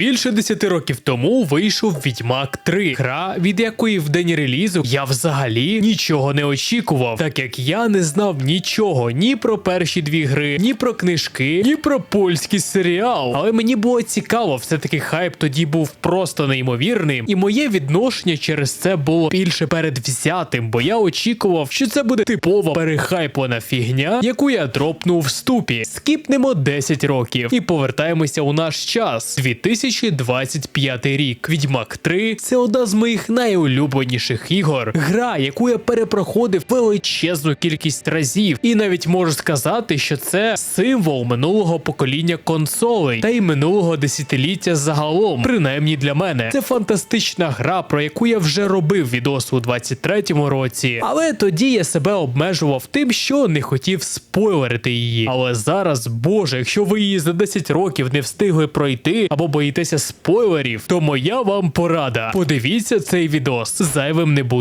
Більше 10 років тому вийшов Відьмак 3, гра, від якої в день релізу я взагалі нічого не очікував, так як я не знав нічого ні про перші дві гри, ні про книжки, ні про польський серіал. Але мені було цікаво, все-таки хайп тоді був просто неймовірним, і моє відношення через це було більше передвзятим, бо я очікував, що це буде типова перехайплена фігня, яку я дропнув в ступі. Скіпнемо 10 років і повертаємося у наш час. 2025 рік. Відьмак 3 це одна з моїх найулюбленіших ігор. Гра, яку я перепроходив величезну кількість разів, і навіть можу сказати, що це символ минулого покоління консолей та й минулого десятиліття загалом, принаймні для мене. Це фантастична гра, про яку я вже робив відос у 23-му році, але тоді я себе обмежував тим, що не хотів спойлерити її. Але зараз, боже, якщо ви її за 10 років не встигли пройти або боїтеся спойлерів, то моя вам порада. Подивіться цей відос, зайвим не буде.